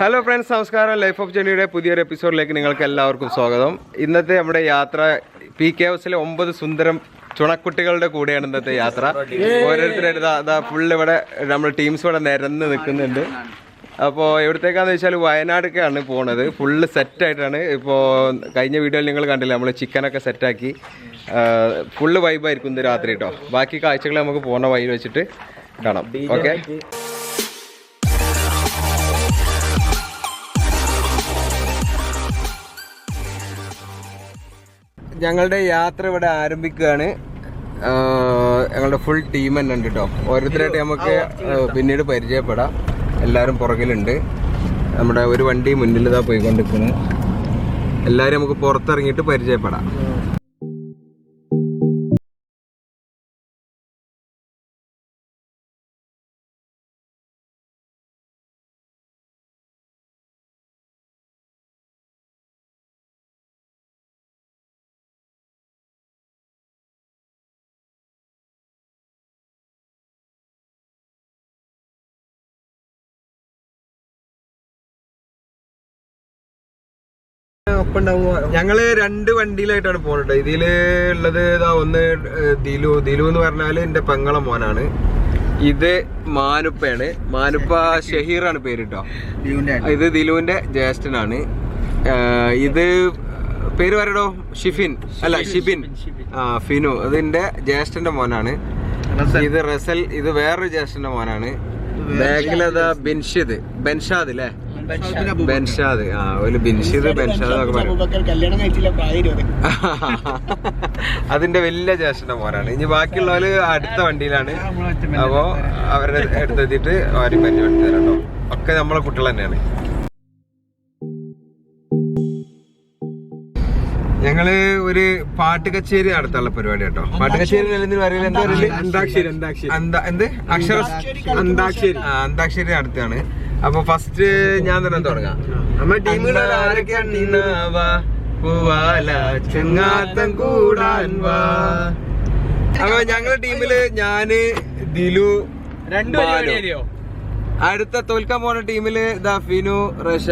Hello friends നമസ്കാരം life of ജേണിയുടെ പുതിയൊരു എപ്പിസോഡിലേക്ക് നിങ്ങൾക്ക് എല്ലാവർക്കും സ്വാഗതം. ഇന്നത്തെ നമ്മുടെ യാത്ര പി കെ ഹൗസിലെ ഒമ്പത് സുന്ദരം ചുണക്കുട്ടികളുടെ കൂടെയാണ് ഇന്നത്തെ യാത്ര. ഓരോരുത്തരുടെ ഫുൾ ഇവിടെ നമ്മൾ ടീംസ് ഇവിടെ നിരന്ന് നിൽക്കുന്നുണ്ട്. അപ്പോൾ എവിടത്തേക്കാന്ന് വെച്ചാൽ വയനാടൊക്കെയാണ് പോണത്. ഫുള്ള് സെറ്റായിട്ടാണ് ഇപ്പോൾ കഴിഞ്ഞ വീഡിയോയിൽ നിങ്ങൾ കണ്ടില്ല നമ്മൾ ചിക്കനൊക്കെ സെറ്റാക്കി ഫുള്ള് വൈബായിരിക്കും ഇന്ന് രാത്രി കേട്ടോ ബാക്കി കാഴ്ചകൾ നമുക്ക് പോണ വഴി വെച്ചിട്ട് കാണാം. ഓക്കെ ഞങ്ങളുടെ യാത്ര ഇവിടെ ആരംഭിക്കുകയാണ്. ഞങ്ങളുടെ ഫുൾ ടീം തന്നെ ഉണ്ട് കേട്ടോ ഓരോരുത്തരായിട്ട് നമുക്ക് പിന്നീട് പരിചയപ്പെടാം. എല്ലാവരും പുറകിലുണ്ട്. നമ്മുടെ ഒരു വണ്ടി മുന്നിൽ ഇതാ പോയിക്കൊണ്ടിരിക്കുന്നു എല്ലാവരും നമുക്ക് പുറത്തിറങ്ങിയിട്ട് പരിചയപ്പെടാം. ഞങ്ങൾ രണ്ട് വണ്ടിയിലായിട്ടാണ് പോണത് ഇതിൽ ഉള്ളത് ഇതാ ഒന്ന് ദിലു. ദിലു എന്ന് പറഞ്ഞാൽ എന്റെ പെങ്ങളെ മോനാണ്. ഇത് മാനുപ്പയാണ്. മാനുപ്പ ഷഹീറാണ് പേര് കേട്ടോ ഇത് ദിലുവിന്റെ ജ്യേഷ്ഠനാണ്. ഇത് പേര് പറയടോ? ഷിഫിൻ. അല്ല ഷിബിൻ. ആ ഫിനു. ഇതിന്റെ ജ്യേഷ്ഠന്റെ മോനാണ്. ഇത് റസൽ. ഇത് വേറൊരു ജ്യേഷ്ഠന്റെ മോനാണ്. ബാക്കിലതാ ബിൻഷിദ്. ബെൻഷാദ് അല്ലേ ബെൻഷാദ് ആ ഒരു ബിൻഷീദ് ബെൻഷാദ് അതിന്റെ വലിയ ജ്യേഷ്ഠന്റെ മോനാണ്. ഇനി ബാക്കിയുള്ളവര് അടുത്ത വണ്ടിയിലാണ്. അപ്പോ അവരുടെ അടുത്തെത്തിയിട്ട് അവരും പരിചയപ്പെടുത്തി തരാം കേട്ടോ. ഒക്കെ നമ്മളെ കുട്ടികൾ തന്നെയാണ്. ഞങ്ങൾ ഒരു പാട്ട് കച്ചേരി നടത്താനുള്ള പരിപാടി കേട്ടോ. പാട്ട് കച്ചേരി എന്താ അന്താക്ഷരി. അന്താക്ഷരി. എന്ത്? അക്ഷര അന്താക്ഷരി. അന്താക്ഷരി നടത്തുകയാണ്. അപ്പൊ ഫസ്റ്റ് ഞാൻ തന്നെ തുടങ്ങാം. നമ്മുടെ ടീമിലുള്ള ആരൊക്കെയാണ് വാ, പൂവാല ചെങ്ങാത്തം കൂടാൻ വാ. അപ്പൊ ഞങ്ങളുടെ ടീമിൽ ഞാൻ ദിലു രണ്ടു അടുത്ത തോൽക്കാൻ പോണ ടീമിൽ ദാ ഫിനു റഷ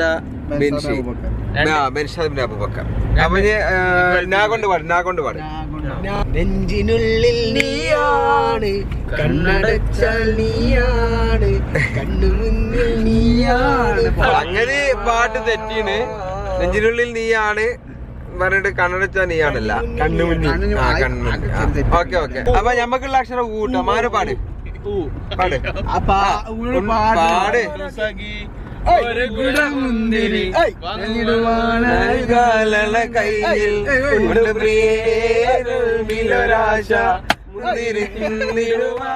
ബെൻഷി. ആ, അബുബക്കർ. അവന് നാ കൊണ്ട് പാടും നാ കൊണ്ട് പാടും. നെഞ്ചിനുള്ളിൽ നീയാണ് കണ്ണടച്ച നീയാണ് കണ്ണു മുന്നിൽ നീയാണ്. അങ്ങനെ പാട്ട് തെറ്റീണ്. നെഞ്ചിനുള്ളിൽ നീയാണ് പറഞ്ഞിട്ട് കണ്ണടച്ച നീയാണല്ല. കണ്ണുമുന്നിൽ. ആ കണ്ണുമുന്നിൽ. Okay okay. അപ്പൊ ഞമ്മക്കുള്ള അക്ഷരം കൂട്ടം മാറ് പാട്. പാട്. അപ്പൊ ഉം, പ്രിയേ നൽകാലള കയ്യിൽ പ്രിയേരുള്ളിലൊരാശ മുന്തിരിക്കുന്നിടുവാ.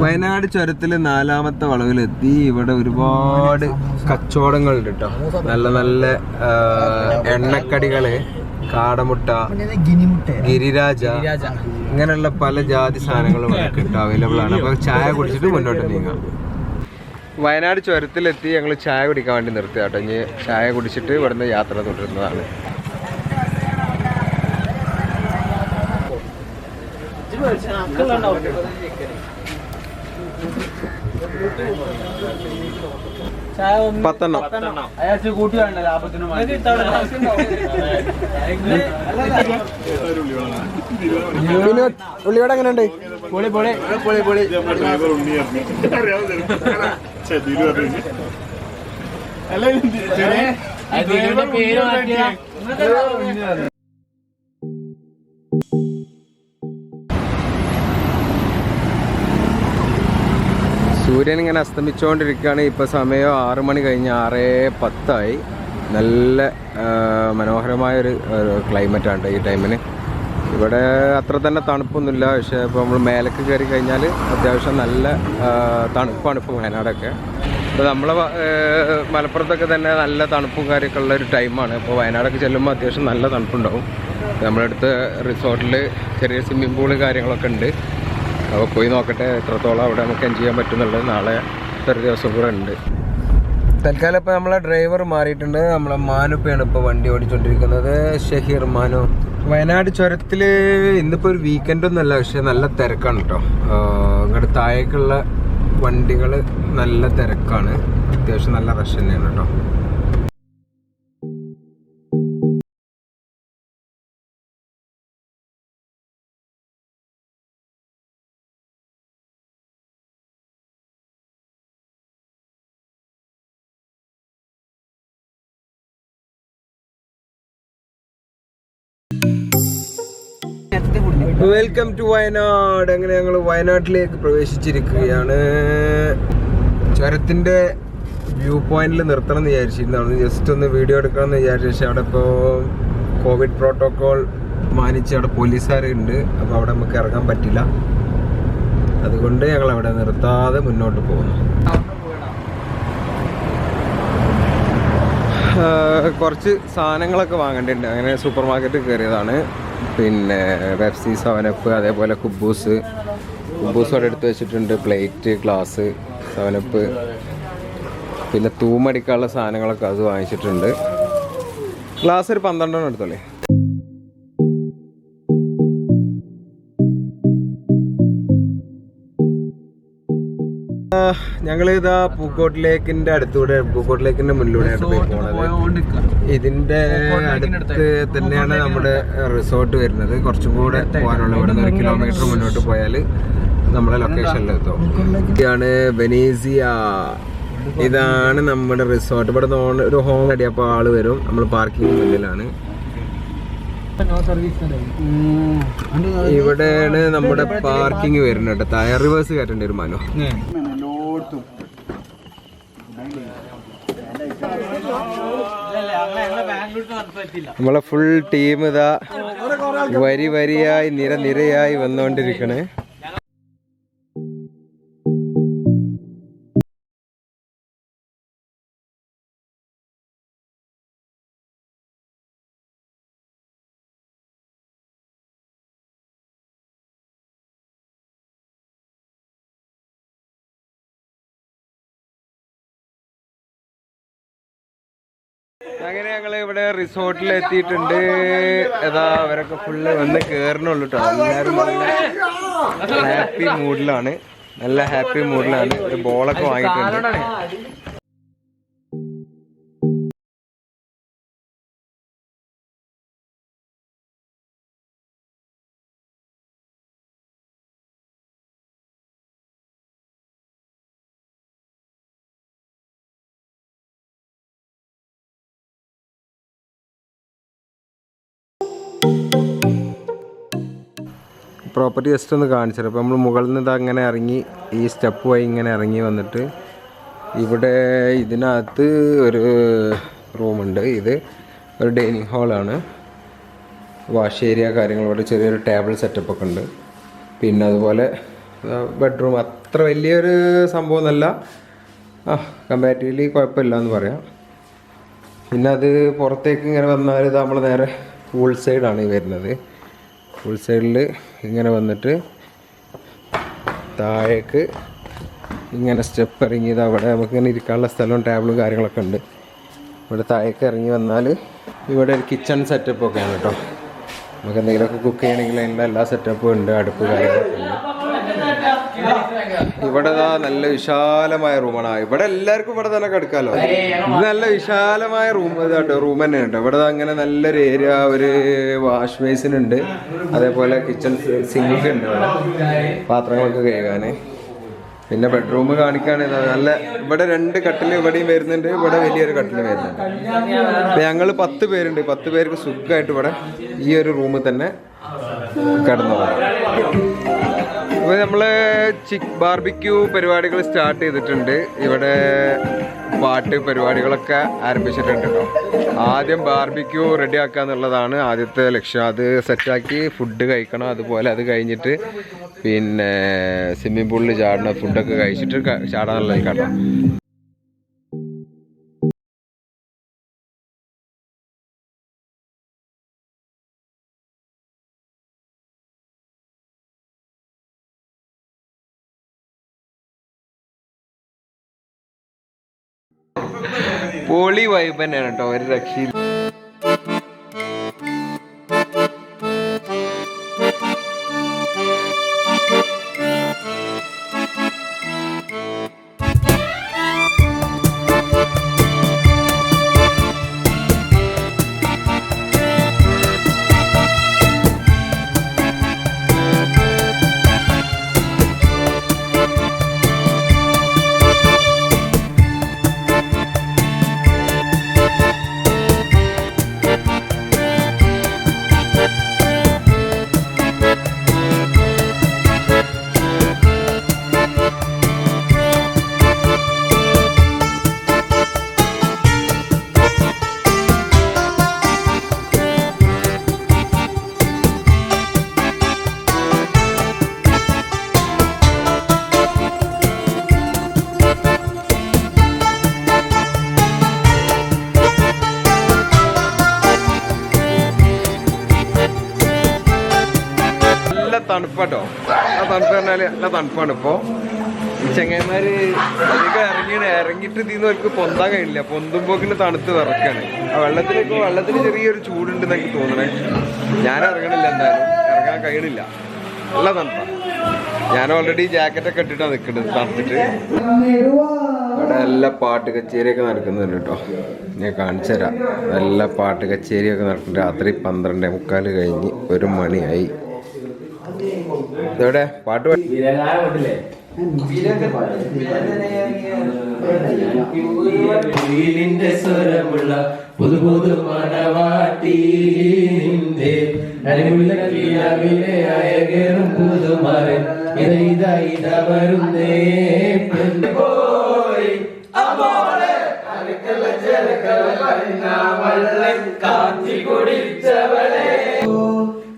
വയനാട് ചുരത്തിൽ നാലാമത്തെ വളവിലെത്തി. ഇവിടെ ഒരുപാട് കച്ചവടങ്ങളുണ്ട് കേട്ടോ നല്ല നല്ല എണ്ണക്കടികൾ കാടമുട്ട ഗിരിരാജ ഇങ്ങനെയുള്ള പല ജാതി സാധനങ്ങളും ഇവിടെ കിട്ടും. അവൈലബിൾ ആണ്. അപ്പൊ ചായ കുടിച്ചിട്ട് മുന്നോട്ട് നീങ്ങാം. വയനാട് ചുരത്തിലെത്തി. ഞങ്ങൾ ചായ കുടിക്കാൻ വേണ്ടി നിർത്തി കേട്ടോ. ഇനി ചായ കുടിച്ചിട്ട് ഇവിടുന്ന് യാത്ര തുടരുന്നതാണ്. പത്തെണ്ണം. ലാഭത്തിന് ഉള്ളിയോടെ എങ്ങനെയുണ്ട്? പൊളി പൊളി. പൊളി പൊളി. പേര് സൂര്യൻ ഇങ്ങനെ അസ്തമിച്ചുകൊണ്ടിരിക്കുകയാണ് ഇപ്പോൾ സമയം ആറ് മണി കഴിഞ്ഞ് ആറ് പത്തായി. നല്ല മനോഹരമായൊരു ക്ലൈമറ്റാണ് ഈ ടൈമിന്. ഇവിടെ അത്ര തന്നെ തണുപ്പൊന്നുമില്ല. പക്ഷേ ഇപ്പോൾ നമ്മൾ മേലേക്ക് കയറി കഴിഞ്ഞാൽ അത്യാവശ്യം നല്ല തണുപ്പാണ് ഇപ്പോൾ വയനാടൊക്കെ. ഇപ്പോൾ നമ്മളെ മലപ്പുറത്തൊക്കെ തന്നെ നല്ല തണുപ്പും കാര്യമൊക്കെ ഉള്ള ഒരു ടൈമാണ്. അപ്പോൾ വയനാടൊക്കെ ചെല്ലുമ്പോൾ അത്യാവശ്യം നല്ല തണുപ്പുണ്ടാവും. നമ്മളടുത്ത് റിസോർട്ടിൽ ചെറിയ സ്വിമ്മിംഗ് പൂൾ കാര്യങ്ങളൊക്കെ ഉണ്ട്. അപ്പോൾ പോയി നോക്കട്ടെ എത്രത്തോളം അവിടെ നമുക്ക് എൻജോയ് ചെയ്യാൻ പറ്റുന്നുള്ളത് നാളെ ഒരു ദിവസം കൂടെ ഉണ്ട്. തൽക്കാലം ഇപ്പോൾ നമ്മളെ ഡ്രൈവർ മാറിയിട്ടുണ്ട്. നമ്മളെ മാനുപ്പയാണ് ഇപ്പോൾ വണ്ടി ഓടിച്ചുകൊണ്ടിരിക്കുന്നത് ഷഹീർ മാനു. വയനാട് ചുരത്തിൽ ഇന്നിപ്പോൾ ഒരു വീക്കെൻഡ് ഒന്നുമല്ല പക്ഷെ നല്ല തിരക്കാണ് കേട്ടോ ഇങ്ങോട്ട് താഴേക്കുള്ള വണ്ടികൾ നല്ല തിരക്കാണ്. അത്യാവശ്യം നല്ല റഷ് തന്നെയാണ് കേട്ടോ വെൽക്കം ടു വയനാട്. അങ്ങനെ ഞങ്ങൾ വയനാട്ടിലേക്ക് പ്രവേശിച്ചിരിക്കുകയാണ്. ചുരത്തിന്റെ വ്യൂ പോയിന്റിൽ നിർത്തണം എന്ന് വിചാരിച്ചിരുന്നു അവിടെ ജസ്റ്റ് ഒന്ന് വീഡിയോ എടുക്കണം എന്ന് വിചാരിച്ചു പക്ഷെ അവിടെ ഇപ്പോൾ കോവിഡ് പ്രോട്ടോകോൾ മാനിച്ച് അവിടെ പോലീസുകാർ ഉണ്ട്. അപ്പോൾ അവിടെ നമുക്ക് ഇറങ്ങാൻ പറ്റില്ല. അതുകൊണ്ട് ഞങ്ങൾ അവിടെ നിർത്താതെ മുന്നോട്ട് പോകുന്നു. കുറച്ച് സാധനങ്ങളൊക്കെ വാങ്ങേണ്ടതുണ്ട് അങ്ങനെ സൂപ്പർ മാർക്കറ്റിൽ കയറിയതാണ്. പിന്നെ പെപ്സി സെവനപ്പ് അതേപോലെ കുബൂസ് കുബൂസ് അവിടെ എടുത്ത് വെച്ചിട്ടുണ്ട്. പ്ലേറ്റ് ഗ്ലാസ് സെവനപ്പ് പിന്നെ തൂമടിക്കാനുള്ള സാധനങ്ങളൊക്കെ അത് വാങ്ങിച്ചിട്ടുണ്ട്. ഗ്ലാസ് ഒരു പന്ത്രണ്ടെണ്ണം എടുത്തോളേ. ഞങ്ങൾ ഇതാ പൂക്കോട്ട് ലേക്കിന്റെ അടുത്തൂടെ പൂക്കോട്ട് ലേക്കിന്റെ മുന്നിലൂടെയാണ് പോയി പോണത്. ഇതിന്റെ അടുത്ത് തന്നെയാണ് നമ്മുടെ റിസോർട്ട് വരുന്നത്. കുറച്ചും കൂടെ പോകാനുള്ള ഇവിടെ നിന്ന് ഒരു കിലോമീറ്റർ മുന്നോട്ട് പോയാൽ നമ്മുടെ ലൊക്കേഷനിൽ എത്തും. ഇതാണ് വെനീസിയ ഇതാണ് നമ്മുടെ റിസോർട്ട്. ഇവിടെ നിന്ന് ഒരു ഹോം അടി അപ്പോൾ ആൾ വരും. നമ്മൾ പാർക്കിംഗ് മുന്നിലാണ്. ഇവിടെയാണ് നമ്മുടെ പാർക്കിംഗ് വരുന്നത് കേട്ടോ. ടയർ റിവേഴ്സ് കയറ്റേണ്ടി വരും മനു. നമ്മളെ ഫുൾ ടീം ഇതാ വരി വരിയായി നിര നിരയായി വന്നുകൊണ്ടിരിക്കണേ അങ്ങനെ ഞങ്ങൾ ഇവിടെ റിസോർട്ടിൽ എത്തിയിട്ടുണ്ട്. ഏതാ അവരൊക്കെ ഫുള്ള് വന്ന് കേറണുള്ളൂ കേട്ടോ എല്ലാവരും ഹാപ്പി മൂഡിലാണ് നല്ല ഹാപ്പി മൂഡിലാണ് ഒരു ബോളൊക്കെ വാങ്ങിയിട്ടുണ്ട്. പ്രോപ്പർട്ടി ജസ്റ്റ് ഒന്ന് കാണിച്ചത് അപ്പോൾ നമ്മൾ മുകളിൽ നിന്ന് അങ്ങനെ ഇറങ്ങി ഈ സ്റ്റെപ്പ് വഴി ഇങ്ങനെ ഇറങ്ങി വന്നിട്ട് ഇവിടെ ഇതിനകത്ത് ഒരു റൂമുണ്ട് ഇത് ഒരു ഡൈനിങ് ഹാളാണ് വാഷ് ഏരിയ കാര്യങ്ങൾ ഇവിടെ ചെറിയൊരു ടേബിൾ സെറ്റപ്പ് ഒക്കെ ഉണ്ട്. പിന്നെ അതുപോലെ ബെഡ്റൂം അത്ര വലിയൊരു സംഭവം എന്നല്ല ആ കമ്പാരിറ്റീവ്ലി കുഴപ്പമില്ല എന്ന് പറയാം. പിന്നെ അത് പുറത്തേക്ക് ഇങ്ങനെ വന്നാൽ ഇത് നമ്മൾ നേരെ പൂൾ സൈഡാണ് ഈ വരുന്നത്. പൂൾ സൈഡിൽ ഇങ്ങനെ വന്നിട്ട് താഴേക്ക് ഇങ്ങനെ സ്റ്റെപ്പ് ഇറങ്ങിയത് അവിടെ നമുക്ക് ഇങ്ങനെ ഇരിക്കാനുള്ള സ്ഥലവും ടേബിളും കാര്യങ്ങളൊക്കെ ഉണ്ട്. ഇവിടെ താഴേക്ക് ഇറങ്ങി വന്നാൽ ഇവിടെ ഒരു കിച്ചൺ സെറ്റപ്പ് ഒക്കെയാണ് കേട്ടോ. നമുക്ക് എന്തെങ്കിലുമൊക്കെ കുക്ക് ചെയ്യണമെങ്കിൽ അതിന്റെ എല്ലാ സെറ്റപ്പും ഉണ്ട് അടുപ്പ് കാര്യങ്ങളൊക്കെ ഉണ്ട്. ഇവിടെ നല്ല വിശാലമായ റൂമാണ്. ഇവിടെ എല്ലാവർക്കും ഇവിടെ തന്നെ കിടക്കാലോ. ഇത് നല്ല വിശാലമായ റൂം ഇതാട്ടോ റൂം തന്നെ കേട്ടോ. ഇവിടെ അങ്ങനെ നല്ലൊരു ഏരിയ ഒരു വാഷ് ബേസിൻ ഉണ്ട്. അതേപോലെ കിച്ചൺ സിങ്ക് ഉണ്ട് ഇവിടെ. പാത്രങ്ങളൊക്കെ കഴുകാൻ പിന്നെ ബെഡ്റൂം കാണിക്കുകയാണെങ്കിൽ നല്ല ഇവിടെ രണ്ട് കട്ടിൽ ഇവിടെയും വരുന്നുണ്ട് ഇവിടെ വലിയൊരു കട്ടിൽ വരുന്നുണ്ട്. ഞങ്ങൾ പത്ത് പേരുണ്ട്. പത്ത് പേർക്ക് സുഖമായിട്ട് ഇവിടെ ഈ ഒരു റൂമിൽ തന്നെ കിടന്നു അപ്പോൾ നമ്മൾ ചിക്ക് ബാർബിക്യൂ പരിപാടികൾ സ്റ്റാർട്ട് ചെയ്തിട്ടുണ്ട്. ഇവിടെ പാട്ട് പരിപാടികളൊക്കെ ആരംഭിച്ചിട്ടുണ്ട് കേട്ടോ ആദ്യം ബാർബിക്യൂ റെഡി ആക്കുക എന്നുള്ളതാണ് ആദ്യത്തെ ലക്ഷ്യം. അത് സെറ്റാക്കി ഫുഡ് കഴിക്കണം അതുപോലെ അത് കഴിഞ്ഞിട്ട് പിന്നെ സ്വിമ്മിംഗ് പൂളിൽ ചാടണം ഫുഡൊക്കെ കഴിച്ചിട്ട് ചാടാനുള്ളത് ചാടാനുള്ള കേട്ടോ. പൊളി വൈബ് തന്നെയാണ് കേട്ടോ ഒരു രക്ഷയിൽ തണുപ്പാട്ടോ ആ തണുപ്പ് പറഞ്ഞാൽ നല്ല തണുപ്പാണ് ഇപ്പോ. ഈ ചെങ്ങന്മാര് അധികം ഇറങ്ങിയാണ് ഇറങ്ങിയിട്ട് ഇതിന്ന് അവർക്ക് പൊന്താൻ കഴിയില്ല. പൊന്തുമ്പോക്കിന് തണുത്ത് വിറക്കാണ്. ആ വെള്ളത്തിലേക്ക് വെള്ളത്തിന് ചെറിയൊരു ചൂടുണ്ട് എനിക്ക് തോന്നണേ. ഞാൻ ഇറങ്ങണില്ല എന്തായാലും. ഇറങ്ങാൻ കഴിയണില്ല. നല്ല തണുപ്പാ. ഞാൻ ഓൾറെഡി ജാക്കറ്റ് ഒക്കെ ഇട്ടിട്ടാണ് നിൽക്കുന്നത് തണുത്തിട്ട്. അവിടെ എല്ലാ പാട്ട് കച്ചേരിയൊക്കെ നടക്കുന്നുണ്ട് കേട്ടോ. ഞാൻ കാണിച്ചു തരാം. എല്ലാ പാട്ട് കച്ചേരിയൊക്കെ നടക്കുന്നുണ്ട്. രാത്രി പന്ത്രണ്ടേ മുക്കാൽ കഴിഞ്ഞ് ഒരു മണിയായി. ഇതെവിടെ? പാട്ട് പാടി. വീലിന്റെ സ്വരമുള്ള പുതു പുതു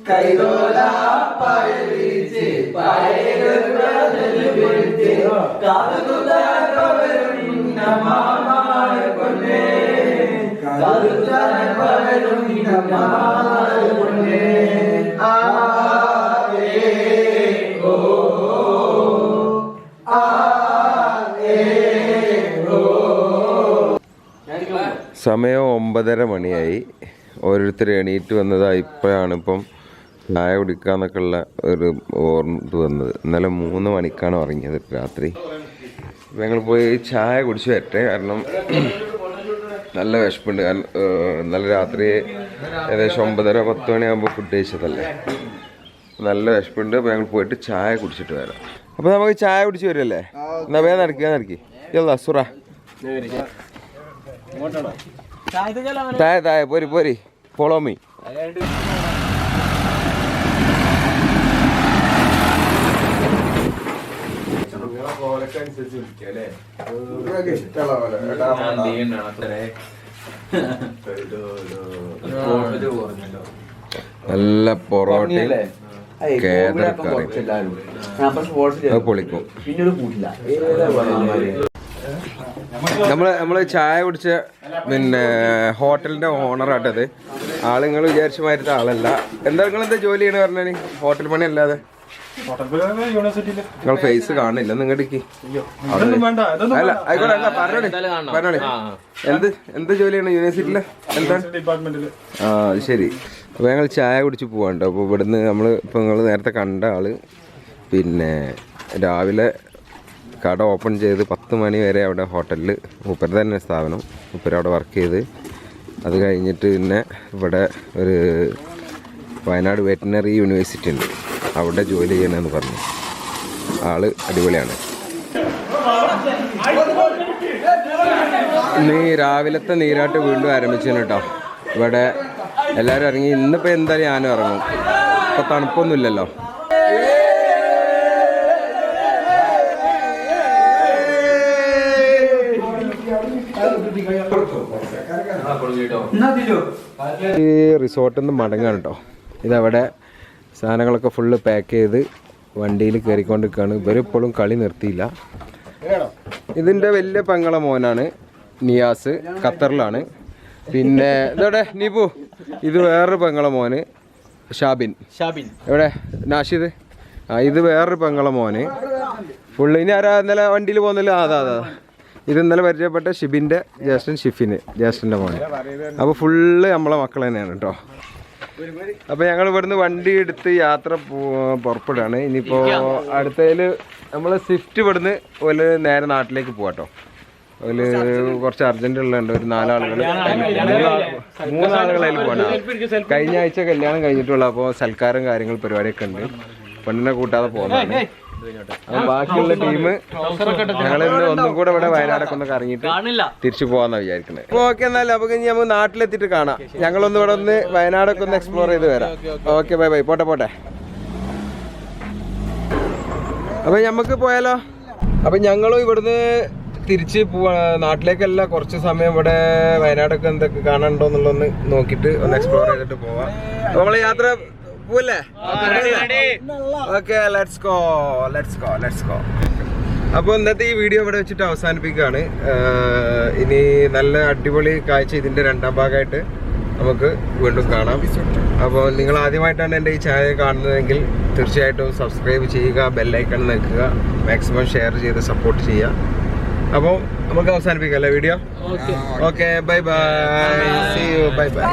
കൈതോല പയലിച്ച് സമയം ഒമ്പതര മണിയായി. ഓരോരുത്തർ എണീറ്റ് വന്നതാ ഇപ്പോഴാണ് ഇപ്പം ചായ കുടിക്കാന്നൊക്കെ ഉള്ള ഒരു ഓർമ്മ ഇത് വന്നത്. ഇന്നലെ മൂന്ന് മണിക്കാണ് ഇറങ്ങിയത് രാത്രി. ഞങ്ങൾ പോയി ചായ കുടിച്ചു വരട്ടെ. കാരണം നല്ല വിശപ്പുണ്ട്. കാരണം ഇന്നലെ രാത്രി ഏകദേശം ഒമ്പതര പത്ത് മണിയാകുമ്പോൾ ഫുഡ് കഴിച്ചതല്ലേ? നല്ല വിശപ്പുണ്ട്. അപ്പോൾ ഞങ്ങൾ പോയിട്ട് ചായ കുടിച്ചിട്ട് വരാം. അപ്പോൾ നമുക്ക് ചായ കുടിച്ച് വരുമല്ലേ എന്നാ വേഗം നടക്കുക നടക്കി. ഇല്ല സുറ. താഴെ താഴെ പോരി പോരി. ഫോളോ മീ നല്ല പൊളിക്കും. കൂട്ടില്ല. നമ്മൾ നമ്മൾ ചായ കുടിച്ച പിന്നെ ഹോട്ടലിന്റെ ഓണറാട്ടത് ആളുങ്ങൾ വിചാരിച്ച മാതിരത്തെ ആളല്ല. എന്താ നിങ്ങൾ എന്താ ജോലി ചെയ്യണ പറഞ്ഞാൽ ഹോട്ടൽ പണി അല്ലാതെ? നിങ്ങൾ ഫേസ് കാണില്ല. നിങ്ങടക്ക് അല്ല ആയിക്കോട്ടെ അല്ല പറഞ്ഞോളി. പറഞ്ഞോളി. എന്ത് എന്ത് ജോലിയാണ് യൂണിവേഴ്സിറ്റിയിൽ? എന്താണ്? ആ ശരി. അപ്പോൾ ഞങ്ങൾ ചായ കുടിച്ച് പോവാണ്ടോ? അപ്പോൾ ഇവിടുന്ന് നമ്മൾ ഇപ്പോൾ നിങ്ങൾ നേരത്തെ കണ്ട ആൾ പിന്നെ രാവിലെ കട ഓപ്പൺ ചെയ്ത് പത്ത് മണി വരെ അവിടെ ഹോട്ടലിൽ മൂപ്പര് തന്നെ സ്ഥാപനം. മൂപ്പര് അവിടെ വർക്ക് ചെയ്ത്. അത് കഴിഞ്ഞിട്ട് പിന്നെ ഇവിടെ ഒരു വയനാട് വെറ്റിനറി യൂണിവേഴ്സിറ്റി ഉണ്ട്. അവിടെ ജോലി ചെയ്യണമെന്ന് പറഞ്ഞു. ആൾ അടിപൊളിയാണ്. നീ രാവിലത്തെ നീരാട്ട് വീണ്ടും ആരംഭിച്ചു കേട്ടോ ഇവിടെ എല്ലാവരും ഇറങ്ങി ഇന്നിപ്പോൾ എന്തായാലും ഞാനും ഇറങ്ങും. ഇപ്പൊ തണുപ്പൊന്നുമില്ലല്ലോ. ഈ റിസോർട്ടിൽ നിന്ന് മടങ്ങാണ് കേട്ടോ ഇതവിടെ സാധനങ്ങളൊക്കെ ഫുള്ള് പാക്ക് ചെയ്ത് വണ്ടിയിൽ കയറിക്കൊണ്ടിരിക്കുകയാണ് ഇവരിപ്പോഴും കളി നിർത്തിയില്ല. ഇതിന്റെ വലിയ പെങ്ങളെ മോനാണ് നിയാസ് ഖത്തറിലാണ്. പിന്നെ ഇതോടെ നീപു ഇത് വേറൊരു പെങ്ങളെ മോന് ഷാബിൻ. ഷാബിൻ. എവിടെ? നാഷിദ് ആ ഇത് വേറൊരു പെങ്ങളെ മോന്. ഫുള്ള് ഇനി ആരാ ഇന്നലെ വണ്ടിയിൽ പോകുന്നില്ല അതാ അതാ. ഇത് ഇന്നലെ പരിചയപ്പെട്ട ഷിബിന്റെ ജ്യേഷ്ഠൻ ഷിഫിന് ജ്യേഷ്ഠന്റെ മോന്. അപ്പോൾ ഫുള്ള് നമ്മളെ മക്കൾ തന്നെയാണ് കേട്ടോ അപ്പോൾ ഞങ്ങൾ ഇവിടുന്ന് വണ്ടി എടുത്ത് യാത്ര പുറപ്പെടുകയാണ്. ഇനിയിപ്പോ അടുത്തതിൽ നമ്മൾ സ്വിഫ്റ്റ് ഇവിടുന്ന് ഒരു നേരെ നാട്ടിലേക്ക് പോവാട്ടോ. അതിൽ കുറച്ച് അർജന്റ് ഉള്ളുണ്ട് ഒരു നാലാളുകൾ മൂന്നാളുകളതിൽ പോകണം കഴിഞ്ഞ ആഴ്ച കല്യാണം കഴിഞ്ഞിട്ടുള്ള. അപ്പോൾ സൽക്കാരം കാര്യങ്ങൾ പരിപാടിയൊക്കെ ഉണ്ട്. പെണ്ണിനെ കൂട്ടാതെ പോകുന്നതാണ്. അപ്പൊ ബാക്കിയുള്ള ടീം ഞങ്ങളിന്ന് ഒന്നും കൂടെ ഇവിടെ വയനാടൊക്കെ ഒന്ന് കറങ്ങിയിട്ട് തിരിച്ചു പോവാന്നാ വിചാരിക്കുന്നത് അപ്പൊ ഓക്കെ എന്നാലും അപ്പൊ ഇനി നമുക്ക് നാട്ടിലെത്തിട്ട് കാണാം. ഞങ്ങളൊന്ന് ഇവിടെ ഒന്ന് വയനാടൊക്കെ ഒന്ന് എക്സ്പ്ലോർ ചെയ്ത് വരാം. Okay bye bye. പോട്ടെ പോട്ടെ. അപ്പൊ ഞമ്മക്ക് പോയാലോ? അപ്പൊ ഞങ്ങളും ഇവിടുന്ന് തിരിച്ച് പോവാ നാട്ടിലേക്കല്ല കുറച്ച് സമയം ഇവിടെ വയനാടൊക്കെ എന്തൊക്കെ കാണണ്ടോന്നുള്ളൊന്ന് എന്നുള്ളതൊന്ന് നോക്കിയിട്ട് ഒന്ന് എക്സ്പ്ലോർ ചെയ്തിട്ട് പോവാം. നമ്മളെ യാത്ര പോവല്ലേ okay let's go let's go let's go അപ്പോൾ ഇന്നത്തെ ഈ വീഡിയോ ഇവിടെ വെച്ചിട്ട് അവസാനിപ്പിക്കുകയാണ്. ഇനി നല്ല അടിപൊളി കാഴ്ച ഇതിന്റെ രണ്ടാം ഭാഗമായിട്ട് നമുക്ക് വീണ്ടും കാണാം. അപ്പോൾ നിങ്ങൾ ആദ്യമായിട്ടാണ് എന്റെ ഈ ചാനൽ കാണുന്നതെങ്കിൽ തീർച്ചയായിട്ടും സബ്സ്ക്രൈബ് ചെയ്യുക ബെല്ലൈക്കൺ നിൽക്കുക മാക്സിമം ഷെയർ ചെയ്ത് സപ്പോർട്ട് ചെയ്യുക. അപ്പോൾ നമുക്ക് അവസാനിപ്പിക്കാം അല്ലേ video okay bye bye see you bye bye